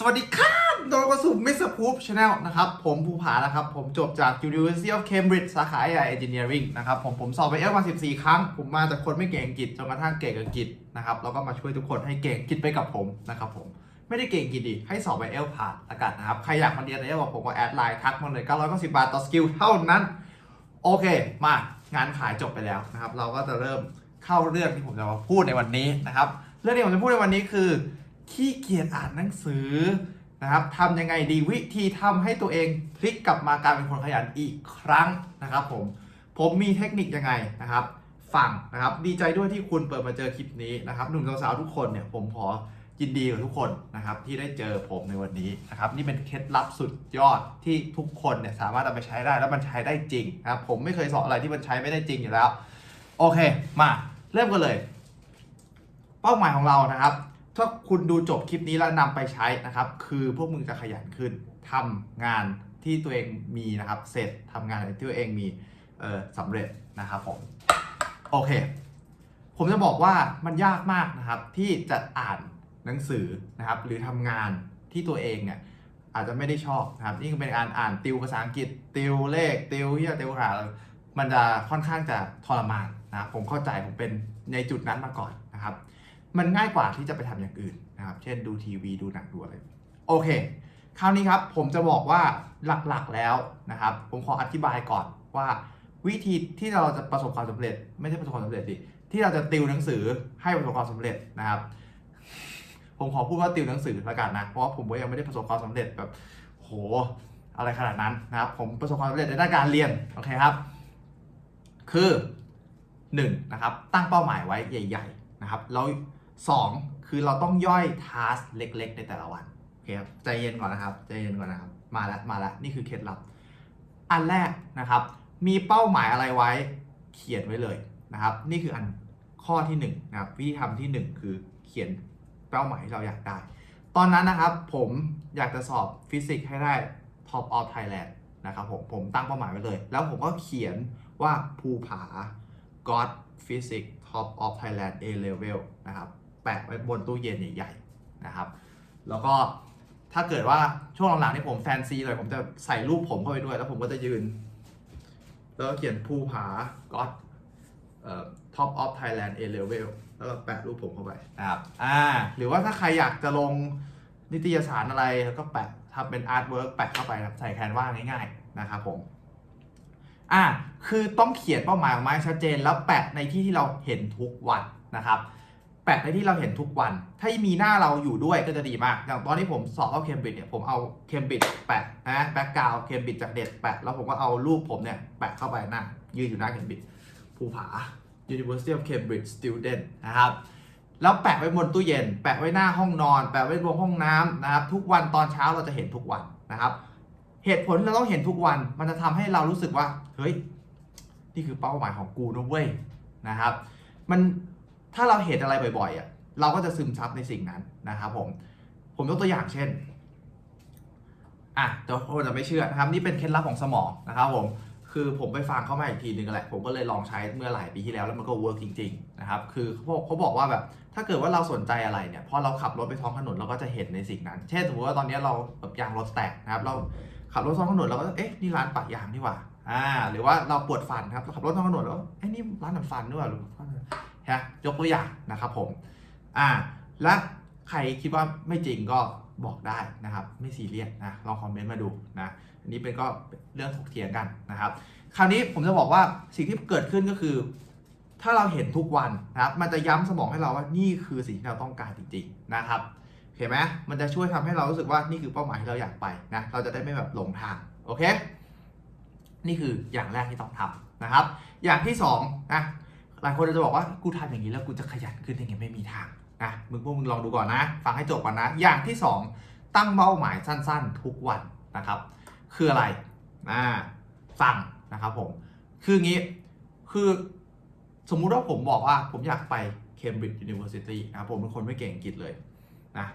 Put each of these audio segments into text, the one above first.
สวัสดีครับโดยกระสุมิสพูฟชาแนลนะครับ ผมภูผานะครับ ผมจบจาก University of Cambridge สาขา AI Engineering นะครับ ผมผมสอบไปเอลมา 14 ครั้ง ผมมาจากคนไม่เก่งอังกฤษจนกระทั่งเก่งอังกฤษนะครับ แล้วก็มาช่วยทุกคนให้เก่งอังกฤษไปกับผมนะครับผม ไม่ได้เก่งอังกฤษดี ให้สอบไปเอลผ่านละกันนะครับ ใครอยากมาเรียนเอลผมก็แอดไลน์ทักมาเลย990บาทต่อสกิลเท่านั้น โอเค มางานขายจบไปแล้วนะครับ เราก็จะเริ่มเข้าเรื่องที่ผมจะมาพูดในวันนี้นะครับ เรื่องที่ผมจะพูดในวันนี้คือ ขี้เกียจอ่านหนังสือนะครับทำยังไงดีวิธีทำให้ตัวเองพลิกกลับมากลายเป็นคนขยันอีกครั้งนะครับผม ผมมีเทคนิคยังไงนะครับฟังนะครับ ดีใจด้วยที่คุณเปิดมาเจอคลิปนี้นะครับ หนุ่มสาวๆทุกคนเนี่ยผมขอยินดีกับทุกคนนะครับที่ได้เจอผมในวันนี้นะครับนี่เป็นเคล็ดลับสุดยอดที่ทุกคนเนี่ยสามารถเอาไปใช้ได้แล้วมันใช้ได้จริงนะครับผมไม่เคยสอนอะไรที่มันใช้ไม่ได้จริงอยู่แล้ว โอเค มาเริ่มกันเลย เป้าหมายของเรานะครับ ถ้าคุณดูจบคลิปนี้แล้วนำไปใช้นะครับ คือพวกมึงจะขยันขึ้นทำงานที่ตัวเองมีนะครับ เสร็จทำงานที่ตัวเองมีเออสำเร็จนะครับผมโอเค ผมจะบอกว่ามันยากมากนะครับที่จะอ่านหนังสือนะครับ หรือทำงานที่ตัวเองเนี่ยอาจจะไม่ได้ชอบนะครับนี่ก็เป็นการอ่านติวภาษาอังกฤษ ติวเลข ติวเฮียติวหามันจะค่อนข้างจะทรมานนะผมเข้าใจผมเป็นในจุดนั้นมาก่อนนะครับ มันง่ายกว่าที่จะไปทำอย่างอื่นนะครับ เช่นดูทีวีดูหนังดูอะไร โอเค คราวนี้ครับผมจะบอกว่าหลักๆแล้วนะครับ ผมขออธิบายก่อนว่า วิธีที่เราจะประสบความสำเร็จ ไม่ใช่ประสบความสำเร็จดิที่เราจะติวหนังสือให้ประสบความสำเร็จนะครับ ผมขอพูดว่าติวหนังสือละกันนะเพราะว่าผมก็ยังไม่ได้ประสบความสำเร็จแบบโหอะไรขนาดนั้นนะครับผมประสบความสำเร็จในด้านการเรียนโอเคครับ คือ1นะครับตั้งเป้าหมายไว้ใหญ่ ๆ นะครับแล้ว 2 คือเราต้องย่อยทัสเล็ก ๆ ในแต่ละวันโอเคครับใจเย็นก่อนนะครับใจเย็นก่อนนะครับ มาแล้วมาแล้วนี่คือเคล็ดลับ อันแรกนะครับ มีเป้าหมายอะไรไว้เขียนไว้เลยนะครับ นี่คืออันข้อที่1นะครับวิธีทำที่ 1 คือเขียนเป้าหมายที่เราอยากได้ ตอนนั้นนะครับผมอยากจะสอบฟิสิกส์ให้ได้ Top of Thailand นะครับผมผมตั้งเป้าหมายไว้เลย แล้วผมก็เขียนว่าภูผา God Physics Top of Thailand A Level นะครับ แปะไว้บนตู้เย็นใหญ่ๆนะครับ แล้วก็ถ้าเกิดว่าช่วงหลังๆนี่ผมแฟนซีเลยผมจะใส่รูปผมเข้าไปด้วย แล้วผมก็จะยืน แล้วก็เขียนภูผา God เอ่อ Top of Thailand A Level แล้วก็แปะรูปผมเข้าไปนะครับอ่าหรือว่าถ้าใครอยากจะลงนิตยสารอะไรแล้วก็แปะทำเป็นอาร์ตเวิร์กแปะเข้าไปครับใส่แคนวาง่ายๆนะครับผมอ่าคือต้องเขียนเป้าหมายออกมาชัดเจนแล้วแปะในที่ที่เราเห็นทุกวันนะครับ แปะในที่เราเห็นทุกวัน ถ้ามีหน้าเราอยู่ด้วยก็จะดีมาก อย่างตอนที่ผมสอบเข้าเคมบริดจ์เนี่ย ผมเอาเคมบริดจ์แปะนะแบ็กกราวเคมบริดจ์จากเด็ดแปะ แล้วผมก็เอารูปผมเนี่ย แปะเข้าไปหน้ายืนอยู่หน้าเคมบริดจ์ภูผา University of Cambridge Student นะครับ แล้วแปะไว้บนตู้เย็น แปะไว้หน้าห้องนอน แปะไว้บนห้องน้ำนะครับ ทุกวันตอนเช้าเราจะเห็นทุกวันนะครับ เหตุผลที่เราต้องเห็นทุกวัน มันจะทำให้เรารู้สึกว่า เฮ้ย นี่คือเป้าหมายของกูนะเว้ยนะครับ มัน ถ้าเราเห็นอะไรบ่อยๆอะเราก็จะซึมซับในสิ่งนั้นนะครับผมผมยกตัวอย่างเช่นอะเดี๋ยวคนจะไม่เชื่อนะครับนี่เป็นเคล็ดลับของสมองนะครับผมคือผมไปฟังเขามาอีกทีนึงแหละผมก็เลยลองใช้เมื่อหลายปีที่แล้วแล้วมันก็เวิร์กจริงๆนะครับคือเขาบอกเขาบอกว่าแบบถ้าเกิดว่าเราสนใจอะไรเนี่ยพอเราขับรถไปท้องถนนเราก็จะเห็นในสิ่งนั้น เช่นสมมติว่าตอนนี้เราแบบยางรถแตกนะครับเราขับรถท้องถนนเราก็เอ๊ะนี่ร้านปะยางนี่หว่าอ่าหรือว่าเราปวดฟันครับเราขับรถท้องถนนแล้วเอ้ยนี่ร้านดัดฟันด้วยหรือ ฮะยกตัวอย่างนะครับผมอ่าและใครคิดว่าไม่จริงก็บอกได้นะครับ ไม่ซีเรียสนะลองคอมเมนต์มาดูนะอันนี้เป็นก็เรื่องถกเถียงกันนะครับ คราวนี้ผมจะบอกว่าสิ่งที่เกิดขึ้นก็คือ ถ้าเราเห็นทุกวันนะครับ มันจะย้ำสมองให้เราว่านี่คือสิ่งที่เราต้องการจริง ๆนะครับเห็นไหมมันจะช่วยทำให้เรารู้สึกว่านี่คือเป้าหมายที่เราอยากไปนะเราจะได้ไม่แบบหลงทางโอเค นี่คืออย่างแรกที่ต้องทำนะครับ อย่างที่สองนะ หลายคนจะบอกว่ากูทำอย่างนี้แล้วกูจะขยันขึ้นยังไงไม่มีทางนะมึงพวกมึงลองดูก่อนนะ ฟังให้จบก่อนนะ อย่างที่สองตั้งเป้าหมายสั้นๆ ทุกวันนะครับ คืออะไรอ่าฟังนะครับผม คืองี้คือสมมุติว่าผมบอกว่าผมอยากไป Cambridge University นะครับผมเป็นคนไม่เก่งอังกฤษเลยนะ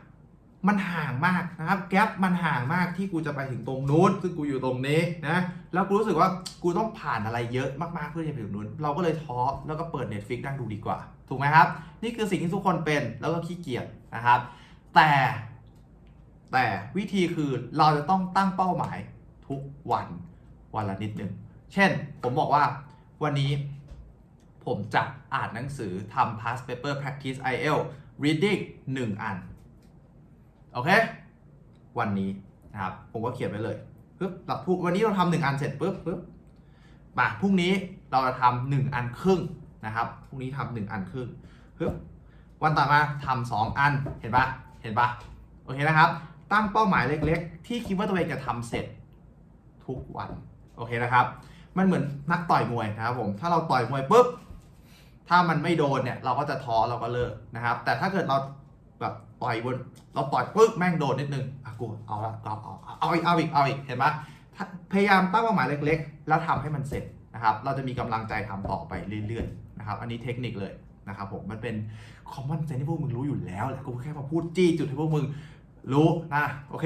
มันห่างมากนะครับ แกลบมันห่างมากที่กูจะไปถึงตรงนู้น ซึ่งกูอยู่ตรงนี้นะ แล้วกูรู้สึกว่ากูต้องผ่านอะไรเยอะมากๆเพื่อจะไปถึงนู้น เราก็เลยท้อแล้วก็เปิด Netflix นั่งดูดีกว่า ถูกไหมครับ นี่คือสิ่งที่ทุกคนเป็นแล้วก็ขี้เกียจนะครับ แต่ แต่วิธีคือเราจะต้องตั้งเป้าหมายทุกวันวันละนิดหนึ่ง เช่น ผมบอกว่าวันนี้ผมจะอ่านหนังสือทำ past paper practice IELTS reading 1 อัน โอเค วันนี้นะครับผมก็เขียนไว้เลยปึ๊บเราพูดวันนี้เราทำหนึ่งอันเสร็จปึ๊บปึ๊บมาพรุ่งนี้เราจะทำหนึ่งอันครึ่งนะครับพรุ่งนี้ทำหนึ่งอันครึ่งปึ๊บวันต่อมาทำสองอันเห็นปะเห็นปะโอเคนะครับ ตั้งเป้าหมายเล็กๆ ที่คิดว่าตัวเองจะทำเสร็จทุกวันโอเคนะครับมันเหมือนนักต่อยมวยนะครับผมถ้าเราต่อยมวยปุ๊บถ้ามันไม่โดนเนี่ยเราก็จะท้อเราก็เลิกนะครับ แต่ถ้าเกิดเรา แบบต่อยบนเราต่อยปึ๊บแม่งโดนนิดนึงอะกูเอาละเอาเอาเอาเอาอีกเอาอีกเอาอีกเห็นปะถ้าพยายามตั้งเป้าหมายเล็ก ๆ แล้วทำให้มันเสร็จนะครับ เราจะมีกำลังใจทำต่อไปเรื่อยๆนะครับ อันนี้เทคนิคเลยนะครับผมมันเป็นคอมมอนเซนที่พวกมึงรู้อยู่แล้วแหละกูแค่มาพูดจี้จุดให้พวกมึงรู้นะโอเค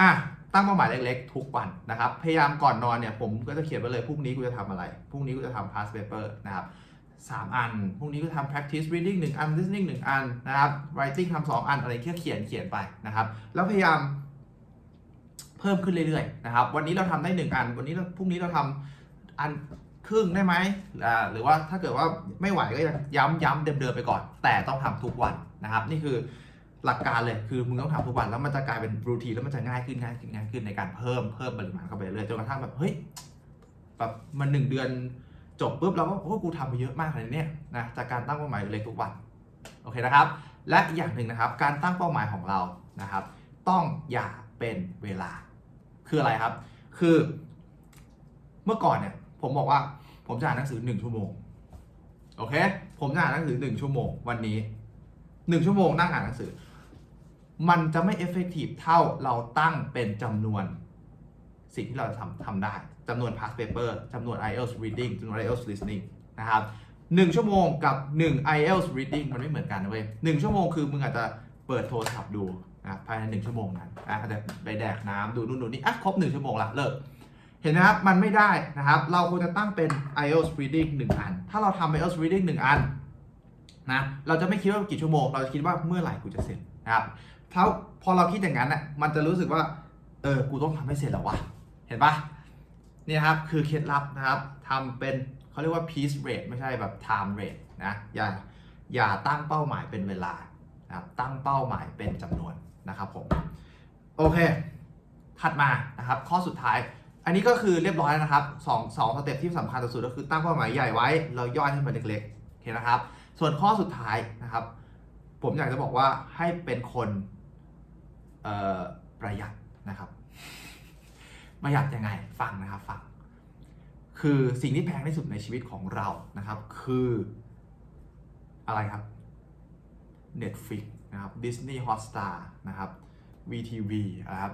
อะตั้งเป้าหมายเล็กๆ ทุกวันนะครับ พยายามก่อนนอนเนี่ยผมก็จะเขียนไว้เลยพรุ่งนี้กูจะทำอะไรพรุ่งนี้กูจะทำ past paper นะครับ สามอันพรุ่งนี้ก็ทำ practice reading หนึ่งอัน listening หนึ่งอันนะครับ writing ทำสองอันอะไรแค่เขียนเขียนไปนะครับ แล้วพยายามเพิ่มขึ้นเรื่อยๆนะครับ วันนี้เราทำได้หนึ่งอัน วันนี้เราพรุ่งนี้เราทำอันครึ่งได้ไหมหรือว่าถ้าเกิดว่าไม่ไหวก็ย้ำย้ำเดิมๆไปก่อน แต่ต้องทำทุกวันนะครับ นี่คือหลักการเลยคือมึงต้องทำทุกวันแล้วมันจะกลายเป็นรูทีนแล้วมันจะง่ายขึ้นง่ายขึ้นง่ายขึ้นในการเพิ่มเพิ่มปริมาณเข้าไปเรื่อยจนกระทั่งแบบเฮ้ยแบบมันหนึ่งเดือน จบปุ๊บเราก็โอ้กูทำไปเยอะมากเลยเนี่ยนะจากการตั้งเป้าหมายเล็กทุกวันโอเคนะครับ และอีกอย่างหนึ่งนะครับ การตั้งเป้าหมายของเรานะครับ ต้องอย่าเป็นเวลา คืออะไรครับ คือ เมื่อก่อนเนี่ย ผมบอกว่าผมจะอ่านหนังสือหนึ่งชั่วโมงโอเค ผมจะอ่านหนังสือหนึ่งชั่วโมงวันนี้หนึ่งชั่วโมงนั่งอ่านหนังสือ มันจะไม่เอฟเฟกตีฟเท่าเราตั้งเป็นจำนวนสิ่งที่เราจะทำทำได้ จำนวน past paper จำนวน IELTS reading จำนวน IELTS listening นะครับหนึ่งชั่วโมงกับ 1 IELTS reading มันไม่เหมือนกันนะเว้ยหนึ่งชั่วโมงคือมึงอาจจะเปิดโทรศัพท์ดูนะภายในหนึ่งชั่วโมงนั้นอะอาจจะไปแดกน้ำดูนู่นดูนี่อะครบหนึ่งชั่วโมงละเลิกเห็นไหมครับ มันไม่ได้นะครับ เราควรจะตั้งเป็น IELTS reading 1 อัน ถ้าเราทำ IELTS reading 1 อันนะเราจะไม่คิดว่ากี่ชั่วโมง เราจะคิดว่าเมื่อไหร่กูจะเสร็จนะครับถ้าพอเราคิดอย่างนั้นน่ะมันจะรู้สึกว่าเออกูต้องทำให้เสร็จแล้ววะเห็นปะ นี่ครับคือเคล็ดลับนะครับทำเป็นเขาเรียกว่า piece rate ไม่ใช่แบบ time rate นะอย่าอย่าตั้งเป้าหมายเป็นเวลานะครับตั้งเป้าหมายเป็นจำนวนนะครับผมโอเค ถัดมานะครับข้อสุดท้าย อันนี้ก็คือเรียบร้อยแล้วนะครับสองสองสเต็ปที่สำคัญที่สุดก็คือตั้งเป้าหมายใหญ่ไว้ เราย่อยให้มันเล็กๆโอเคนะครับ ส่วนข้อสุดท้ายนะครับ ผมอยากจะบอกว่าให้เป็นคนประหยัดนะครับ ประหยัดยังไงฟังนะครับฟังคือสิ่งที่แพงที่สุดในชีวิตของเรานะครับ คืออะไรครับ Netflix นะครับ Disney Hotstar นะครับ VTV นะครับ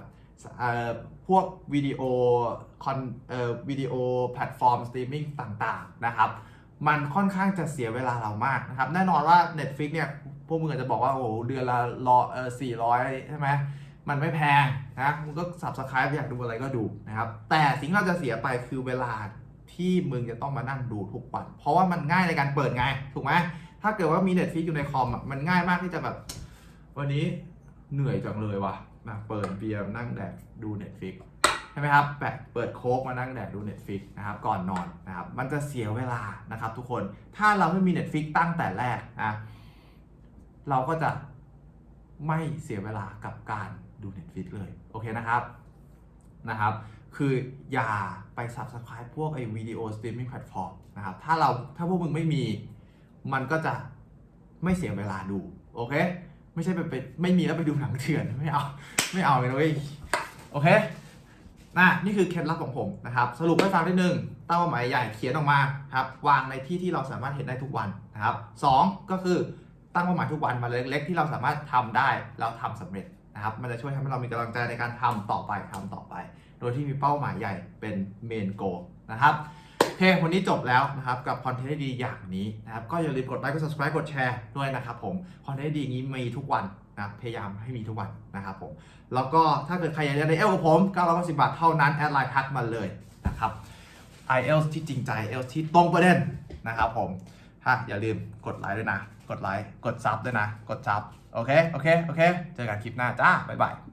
เอ่อพวกวิดีโอคอนเอ่อวิดีโอแพลตฟอร์มสตรีมมิ่งต่างๆนะครับ มันค่อนข้างจะเสียเวลาเรามากนะครับ แน่นอนว่า Netflix เนี่ย พวกมึงอาจจะบอกว่า โอ้เดือนละรอเออสี่ร้อยใช่ไหม มันไม่แพงนะมึงก็ subscribe อยากดูอะไรก็ดูนะครับ แต่สิ่งที่เราจะเสียไปคือเวลาที่มึงจะต้องมานั่งดูทุกวัน เพราะว่ามันง่ายในการเปิดไง ถูกไหมถ้าเกิดว่ามี Netflix อยู่ในคอมมันง่ายมากที่จะแบบ วันนี้เหนื่อยจังเลยว่ะมาเปิดเบียร์นั่งแดกดู Netflix ใช่ไหมครับแปะเปิดโค้กมานั่งแดกดู Netflix นะครับก่อนนอนนะครับมันจะเสียเวลานะครับ ทุกคนถ้าเราไม่มี Netflix ตั้งแต่แรกนะเราก็จะไม่เสียเวลากับการ ดู Netflix เลย โอเคนะครับนะครับ คืออย่าไป subscribe พวกไอ้วิดีโอสตรีมมิ่งแพลตฟอร์มนะครับ ถ้าเราถ้าพวกมึงไม่มี มันก็จะไม่เสียเวลาดู โอเค ไม่ใช่ไปไปไม่มีแล้วไปดูหนังเถื่อนไม่เอาไม่เอาเลยนะเว้ยโอเคนะนี่คือเคล็ดลับของผมนะครับ สรุปให้ฟังนิดนึงตั้งเป้าหมายใหญ่เขียนออกมาครับวางในที่ที่เราสามารถเห็นได้ทุกวันนะครับสองก็คือตั้งเป้าหมายทุกวันมาเล็กๆ ที่เราสามารถทำได้แล้วทำสำเร็จ นะครับมันจะช่วยทำให้เรามีกำลังใจในการทำต่อไปทำต่อไป โดยที่มีเป้าหมายใหญ่เป็นเมนโกนะครับโอเควันนี้จบแล้วนะครับ กับคอนเทนต์ดีอย่างนี้นะครับ ก็อย่าลืมกดไลค์กด subscribe กดแชร์ด้วยนะครับผม คอนเทนต์ดีอย่างนี้มีทุกวันนะพยายามให้มีทุกวันนะครับผม แล้วก็ถ้าเกิดใครอยากเรียนในเอลกับผม990บาทเท่านั้น แอดไลน์ทักมาเลยนะครับ IELTS ที่จริงใจ IELTS ที่ตรงประเด็นนะครับผมถ้าอย่าลืมกดไลค์ด้วยนะ กดไลค์กดซับด้วยนะ กดซับ โอเค โอเค โอเค เจอกันคลิปหน้าจ้า บ๊ายบาย